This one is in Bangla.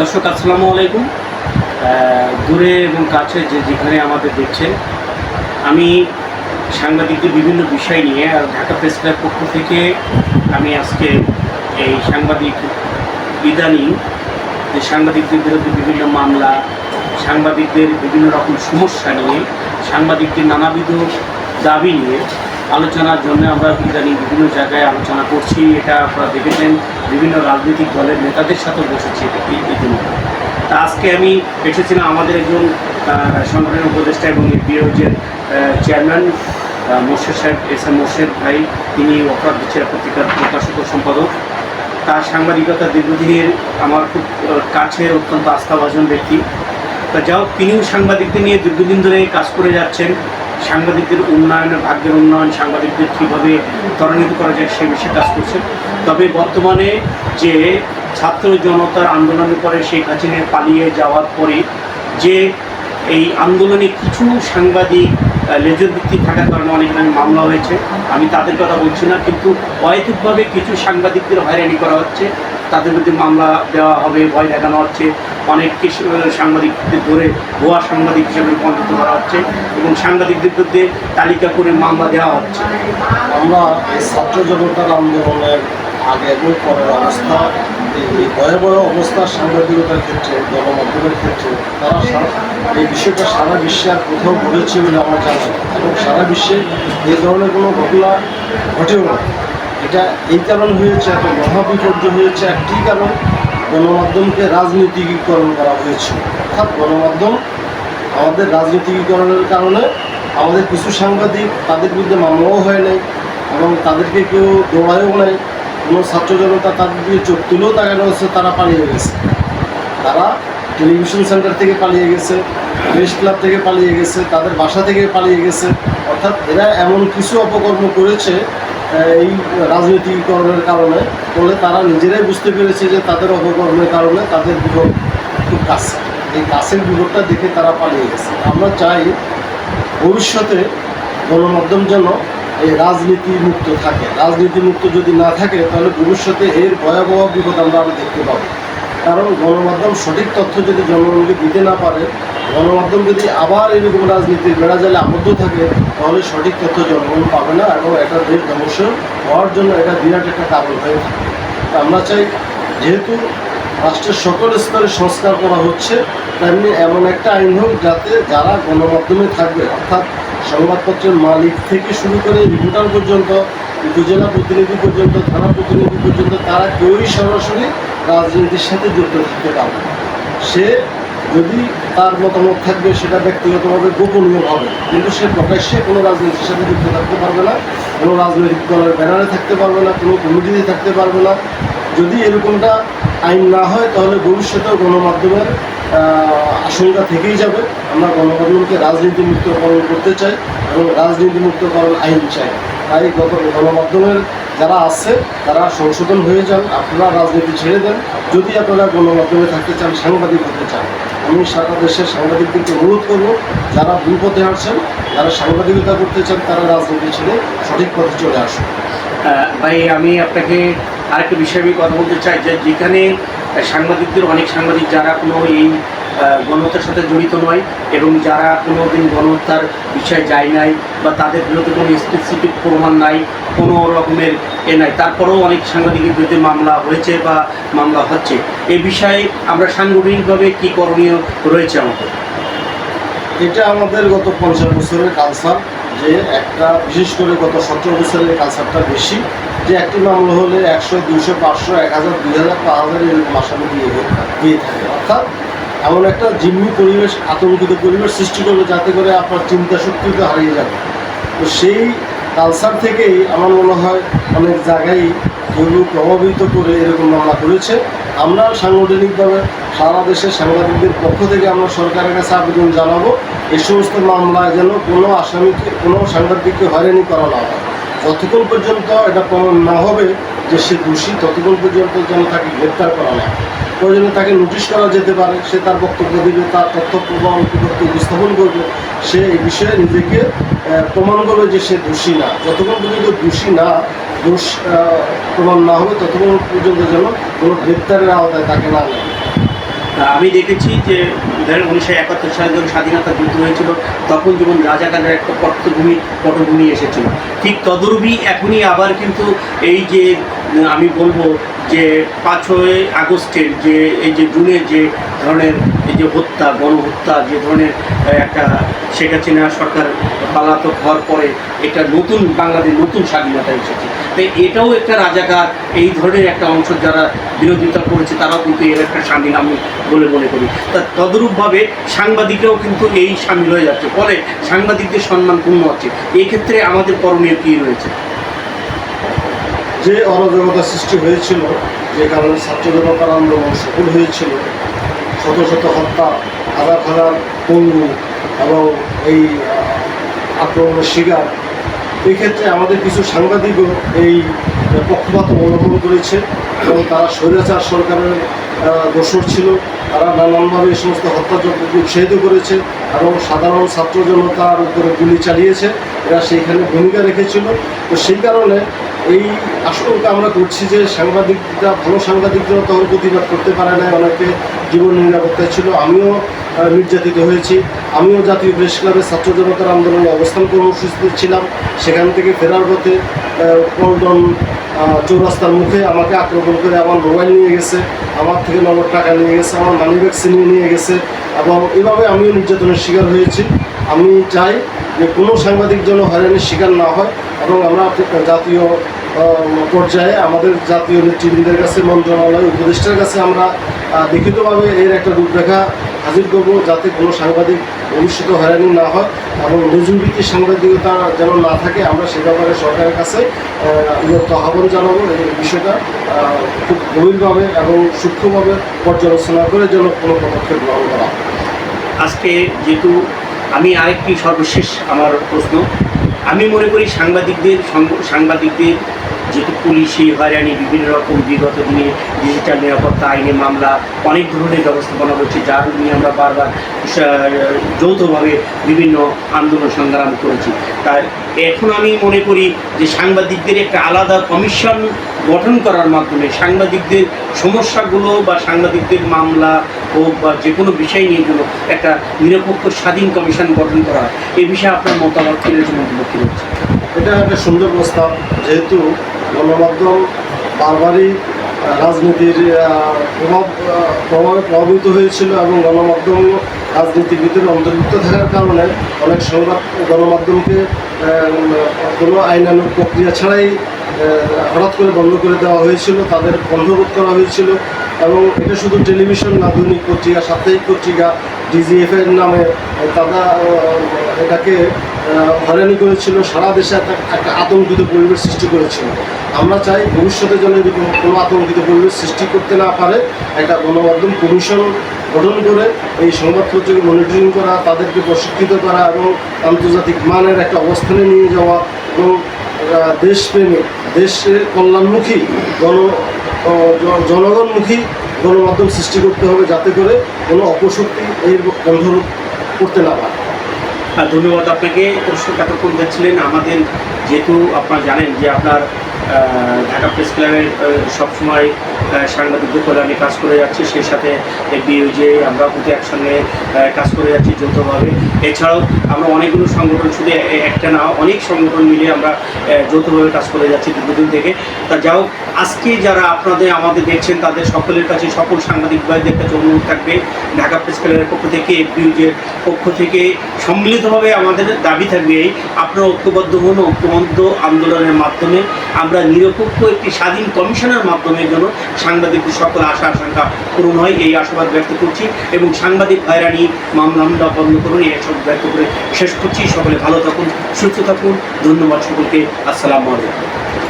দর্শক, আসসালামু আলাইকুম। দূরে এবং কাছে যে যেখানে আমাদের দেখছেন, আমি সাংবাদিকদের বিভিন্ন বিষয় নিয়ে আর ঢাকা প্রেস ক্লাব পক্ষ থেকে আমি আজকে এই সাংবাদিক ইদানিং যে সাংবাদিকদের বিরুদ্ধে বিভিন্ন মামলা, সাংবাদিকদের বিভিন্ন রকম সমস্যা নিয়ে, সাংবাদিকদের নানাবিধ দাবি নিয়ে আলোচনার জন্য আমরা ইদানিং বিভিন্ন জায়গায় আলোচনা করছি। এটা আপনারা দেখেছেন, বিভিন্ন রাজনৈতিক দলের নেতাদের সাথে বসেছি এই- ইতিমধ্যে তা আজকে আমি এসেছিলাম আমাদের একজন সংগঠনের উপদেষ্টা এবং বিরোধের চেয়ারম্যান মোর্শেদ সাহেব, এস, এম মোর্শেদ ভাই। তিনি অপরাধ বিচার পত্রিকার প্রকাশক সম্পাদক। তার সাংবাদিকতা দীর্ঘদিনের আমার খুব কাছের, অত্যন্ত আস্থাভাজন ব্যক্তি। তা যাও তিনিও সাংবাদিকদের নিয়ে দীর্ঘদিন ধরে কাজ করে যাচ্ছেন। সাংবাদিকদের উন্নয়নের, ভাগ্যের উন্নয়ন সাংবাদিকদের কীভাবে ত্বরান্বিত করা যায় সে বিষয়ে কাজ করছেন তবে বর্তমানে যে ছাত্র জনতার আন্দোলনের পরে শেখ হাসিনা পালিয়ে যাওয়ার পরে যে এই আন্দোলনে কিছু সাংবাদিক লেজর ভিত্তিক থাকার কারণে অনেক নামে মামলা হয়েছে। আমি তাদের কথা বলছি না, কিন্তু অহেতুকভাবে কিছু সাংবাদিকদের হয়রানি করা হচ্ছে। তাদের বিরুদ্ধে মামলা দেওয়া হবে, ভয় দেখানো হচ্ছে। অনেক সাংবাদিকদের ধরে ভুয়া সাংবাদিক হিসেবে রূপান্তরিত করা হচ্ছে এবং সাংবাদিকদের বিরুদ্ধে তালিকা করে মামলা দেওয়া হচ্ছে। আমরা ছাত্র জনতার আন্দোলনের আগে এবং পরের অবস্থা, এই ভয়াবহ অবস্থা সাংবাদিকতার ক্ষেত্রে, গণমাধ্যমের ক্ষেত্রে, তারা এই বিষয়টা সারা বিশ্বে আর কোথাও ঘটেছে বলে আমার জানা এবং সারা বিশ্বে এই ধরনের কোনো ঘটনা ঘটেও না। এটা এই কারণ হয়েছে এত মহাবিপর্য হয়েছে একটি কারণ? গণমাধ্যমকে রাজনীতিকীকরণ করা হয়েছে। অর্থাৎ গণমাধ্যম আমাদের রাজনীতিকীকরণের কারণে আমাদের কিছু সাংবাদিক তাদের বিরুদ্ধে মামলাও হয় নাই এবং তাদেরকে কেউ দৌড়ায়ও নাই। কোনো ছাত্র জনতা তাদের দিকে চোখ তুলেও তাকানো হচ্ছে তারা পালিয়ে গেছে। তারা টেলিভিশন সেন্টার থেকে পালিয়ে গেছে, প্রেস ক্লাব থেকে পালিয়ে গেছে, তাদের বাসা থেকে পালিয়ে গেছে। অর্থাৎ এরা এমন কিছু অপকর্ম করেছে এই রাজনীতিকরণের কারণে, ফলে তারা নিজেরাই বুঝতে পেরেছে যে তাদের অপকর্মের কারণে তাদের বিপদ খুব কাছে। এই কাছের বিপদটা দেখে তারা পালিয়ে গেছে। আমরা চাই ভবিষ্যতে গণমাধ্যম যেন এই রাজনীতি মুক্ত থাকে। রাজনীতি মুক্ত যদি না থাকে, তাহলে ভবিষ্যতে এর ভয়াবহ বিপদ আমরা দেখতে পাবো। কারণ গণমাধ্যম সঠিক তথ্য যদি জনগণকে দিতে না পারে গণমাধ্যম যদি আবার এরকম রাজনীতির বেড়া জালে আবদ্ধ থাকে, তাহলে সঠিক তথ্য জনগণ পাবে না এবং একটা দেশ ধ্বংস হওয়ার জন্য এটা বিরাট একটা কারণ হয়ে থাকে। আমরা চাই যেহেতু রাষ্ট্রের সকল স্তরে সংস্কার করা হচ্ছে, তেমনি এমন একটা আইন হোক যাতে যারা গণমাধ্যমে থাকবে, অর্থাৎ সংবাদপত্রের মালিক থেকে শুরু করে রিপোর্টার পর্যন্ত, উপজেলা প্রতিনিধি পর্যন্ত, থানা প্রতিনিধি পর্যন্ত, তারা কেউই সরাসরি রাজনীতির সাথে যুক্ত থাকতে পারবে সে যদি তার মতামত থাকবে, সেটা ব্যক্তিগতভাবে গোপনীয় হবে। কিন্তু সে প্রকাশ্যে কোনো রাজনীতির সাথে যুক্ত থাকতে পারবে না, কোনো রাজনৈতিক দলের ব্যানারে থাকতে পারবে না, কোনো কমিটিতে থাকতে পারবে না। যদি এরকমটা আইন না হয়, তাহলে ভবিষ্যতেও গণমাধ্যমের আশঙ্কা থেকেই যাবে। আমরা গণমাধ্যমকে রাজনীতি মুক্তকরণ করতে চাই এবং রাজনীতি মুক্তকরণ আইন চাই। তাই গত গণমাধ্যমের যারা আছে, তারা সংশোধন হয়ে যান, আপনারা রাজনীতি ছেড়ে দেন। যদি আপনারা গণমাধ্যমে থাকতে চান, সাংবাদিক হতে চান, আমি সারা দেশের সাংবাদিকদেরকে অনুরোধ করব, যারা ভুল পথে হাঁটছেন যারা সাংবাদিকতা করতে চান, তারা রাজনীতি ছেড়ে সঠিক পথে চলে আসুন। ভাই, আমি আপনাকে আরেকটা বিষয় আমি কথা বলতে চাই, যে যেখানে সাংবাদিকদের, অনেক সাংবাদিক যারা কোনো এই গণহত্যার সাথে জড়িত নয় এবং যারা কোনো দিন গণহত্যার বিষয়ে যায় নাই বা তাদের বিরুদ্ধে কোনো স্পেসিফিক প্রমাণ নাই, কোনো রকমের এ নাই। তারপরেও অনেক সাংবাদিকের বিরুদ্ধে মামলা হয়েছে বা মামলা হচ্ছে। এ বিষয়ে আমরা সাংগঠনিকভাবে কী করণীয় রয়েছে আমাদের? এটা আমাদের গত পঞ্চাশ বছরের কালচার যে একটা, বিশেষ করে গত সতেরো বছরের কালচারটা বেশি, যে একটি মামলা হলে একশো দুশো পাঁচশো, এক হাজার, দুই হাজার, পাঁচ হাজার এরকম আসামি দিয়ে দিয়ে থাকে। অর্থাৎ এমন একটা জিম্মি পরিবেশ, আতঙ্কিত পরিবেশ সৃষ্টি করবে যাতে করে আপনার চিন্তা শক্তিকে হারিয়ে যাবে। তো সেই কালচার থেকেই আমার মনে হয় অনেক জায়গায় যেগুলো প্রভাবিত করে এরকম মামলা করেছে। আমরা সাংগঠনিকভাবে সারা দেশের সাংবাদিকদের পক্ষ থেকে আমরা সরকারের কাছে আবেদন জানাব, এই সমস্ত মামলায় যেন কোনো আসামিকে, কোনো সাংবাদিককে হয়রানি করা না হয়। যতক্ষণ পর্যন্ত এটা প্রমাণ না হবে যে সে দোষী, ততক্ষণ পর্যন্ত যেন তাকে গ্রেপ্তার করা না হয়। প্রয়োজনে তাকে নোটিশ করা যেতে পারে, সে তার বক্তব্য দিবে, তার তথ্য প্রমাণ উপস্থাপন করবে, সে এই বিষয়ে নিজেকে প্রমাণ করবে যে সে দোষী না। যতক্ষণ পর্যন্ত দোষী না, দোষ প্রমাণ না হবে, ততক্ষণ পর্যন্ত যেন কোনো গ্রেপ্তারের আওতায় তাকে না নেয়। আমি দেখেছি যে ধরেন উনিশশো একাত্তর সালে যখন স্বাধীনতা যুদ্ধ হয়েছিল, তখন যেমন রাজাকারের একটা পটভূমি পটভূমি এসেছিল। ঠিক তদরূপই এখনই আবার কিন্তু এই যে আমি বলব যে পাঁচই আগস্টের যে, এই যে জুনের যে ধরনের, এই যে হত্যা, গণহত্যা, যে ধরনের একটা শেখ হাসিনা সরকার পালাতক হওয়ার পরে এটা নতুন বাংলাদেশ, নতুন স্বাধীনতা এসেছে। তাই এটাও একটা রাজাকার, এই ধরনের একটা অংশ যারা বিরোধিতা করেছে, তারাও কিন্তু এর একটা সামিল আমি বলে মনে করি। তা তদরূপভাবে সাংবাদিকরাও কিন্তু এই সামিল হয়ে যাচ্ছে। ফলে সাংবাদিকদের সম্মান পূর্ণ হচ্ছে। এই ক্ষেত্রে আমাদের করণীয় কী রয়েছে? যে অরাজকতা সৃষ্টি হয়েছিল, যে কারণে ছাত্র জনতার আন্দোলন সফল হয়েছিল, শত শত হত্যা, হাজার হাজার পঙ্গু এবং এই আক্রমণের শিকার এই ক্ষেত্রে আমাদের কিছু সাংবাদিকও এই পক্ষপাত অবলম্বন করেছে এবং তারা স্বৈরাচার সরকারের দোসর ছিল। তারা নানানভাবে এই সমস্ত হত্যাযজ্ঞকে উৎসাহিত করেছে এবং সাধারণ ছাত্র জনতার উপরে গুলি চালিয়েছে। এরা সেইখানে ভূমিকা রেখেছিল। তো সেই কারণে এই আশঙ্কা আমরা করছি যে সাংবাদিকরা, ভালো সাংবাদিকরাও তখন প্রতিবাদ করতে পারে না, অনেকে জীবন নিরাপত্তায় ছিল। আমিও নির্যাতিত হয়েছি। আমিও জাতীয় প্রেস ক্লাবের ছাত্র জনতার আন্দোলনে অবস্থান কর্মসূচিতে ছিলাম। সেখান থেকে ফেরার পথে পল্টন চৌরাস্তার মুখে আমাকে আক্রমণ করে আমার মোবাইল নিয়ে গেছে, আমার থেকে নগদ টাকা নিয়ে গেছে, আমার মানি ব্যাগ নিয়ে গেছে এবং এভাবে আমিও নির্যাতনের শিকার হয়েছি। আমি চাই যে কোনো সাংবাদিক যেন হয়রানির শিকার না হয় এবং আমরা জাতীয় পর্যায়ে আমাদের জাতীয় নেতৃবৃন্দের কাছে, মন্ত্রণালয় উপদেষ্টার কাছে আমরা লিখিতভাবে এর একটা রূপরেখা হাজির করব যাতে কোনো সাংবাদিক ভবিষ্যতে হয়রানি না হয় এবং নজরুলভিত্তিক সাংবাদিকতা যেন না থাকে। আমরা সে ব্যাপারে সরকারের কাছে আহ্বান জানাব। এই বিষয়টা খুব গভীরভাবে এবং সূক্ষ্মভাবে পর্যালোচনা করে যেন কোনো পদক্ষেপ গ্রহণ করা আজকে যেহেতু আমি আরেকটি সর্বশেষ আমার প্রশ্ন। আমি মনে করি সাংবাদিকদের সাংবাদিকদের যেহেতু পুলিশি, হয়রানি, বিভিন্ন রকম বিগত দিনে ডিজিটাল নিরাপত্তা, আইনে মামলা, অনেক ধরনের ব্যবস্থাপনা হচ্ছে যার নিয়ে আমরা বারবার যৌথভাবে বিভিন্ন আন্দোলন সংগ্রাম করেছি। তাই এখন আমি মনে করি যে সাংবাদিকদের একটা আলাদা কমিশন গঠন করার মাধ্যমে সাংবাদিকদের সমস্যাগুলো বা সাংবাদিকদের মামলা হোক বা যে কোনো বিষয় নিয়ে যেন একটা নিরপেক্ষ স্বাধীন কমিশন গঠন করা এই বিষয়ে আপনার মতামত কি রয়েছে মন্তব্য কী রয়েছে এটা একটা সুন্দর প্রস্তাব, যেহেতু গণমাধ্যম বারবারই রাজনীতির প্রভাব প্রভাবে প্রভাবিত হয়েছিল এবং গণমাধ্যম রাজনীতির ভিতরে অন্তর্ভুক্ত থাকার কারণে অনেক সংবাদ গণমাধ্যমকে কোনো আইনানুগ প্রক্রিয়া ছাড়াই হঠাৎ করে বন্ধ করে দেওয়া হয়েছিল, তাদের বন্ধরোধ করা হয়েছিল এবং এটা শুধু টেলিভিশন না, দৈনিক পত্রিকা, সাপ্তাহিক পত্রিকা ডিজিএফ এর নামে তারা এটাকে হয়রানি করেছিল, সারা দেশে একটা আতঙ্কিত পরিবেশ সৃষ্টি করেছিল। আমরা চাই ভবিষ্যতে যেন কোনো আতঙ্কিত পরিবেশ সৃষ্টি করতে না পারে, একটা গণমাধ্যম কমিশন গঠন করে এই সংবাদপত্রকে মনিটরিং করা, তাদেরকে প্রশিক্ষিত করা এবং আন্তর্জাতিক মানের একটা অবস্থানে নিয়ে যাওয়া এবং দেশপ্রেমী, দেশের কল্যাণমুখী গণ জনগণমুখী গণমাধ্যম সৃষ্টি করতে হবে যাতে করে কোনো অপশক্তি এর বন্ধ করতে না পারে। ধন্যবাদ আপনাকে। দর্শক এতক্ষণ দেখছিলেন। আমাদের যেহেতু আপনারা জানেন যে আপনার ঢাকা প্রেস ক্লাবের সবসময় সাংবাদিকদের কল্যাণে কাজ করে যাচ্ছি, সেই সাথে বিওজে আমরা কিন্তু একসঙ্গে কাজ করে যাচ্ছি যৌথভাবে। এছাড়াও আমরা অনেকগুলো সংগঠন, শুধু একটা না, অনেক সংগঠন মিলে আমরা যৌথভাবে কাজ করে যাচ্ছি দীর্ঘদিন থেকে। তা যাও আজকে যারা আপনাদের, আমাদের দেখছেন, তাদের সকলের কাছে, সকল সাংবাদিক ভাইদের কাছে অনুরোধ থাকবে, ঢাকা প্রেস ক্লাবের পক্ষ থেকে এফবিউজের পক্ষ থেকে সম্মিলিতভাবে আমাদের দাবি থাকবে এই। আপনারা ঐক্যবদ্ধ হন, ঐক্যবদ্ধ আন্দোলনের মাধ্যমে আমরা নিরপেক্ষ একটি স্বাধীন কমিশনের মাধ্যমে যেন সাংবাদিকদের সকল আশা আশঙ্কা পূরণ হয়, এই আশাবাদ ব্যক্ত করছি এবং সাংবাদিক হয়রানি মামলা বন্ধ করুন, এই সব ব্যক্ত করে শেষ করছি। সকলে ভালো থাকুন, সুস্থ থাকুন। ধন্যবাদ সকলকে। আসসালামু আলাইকুম।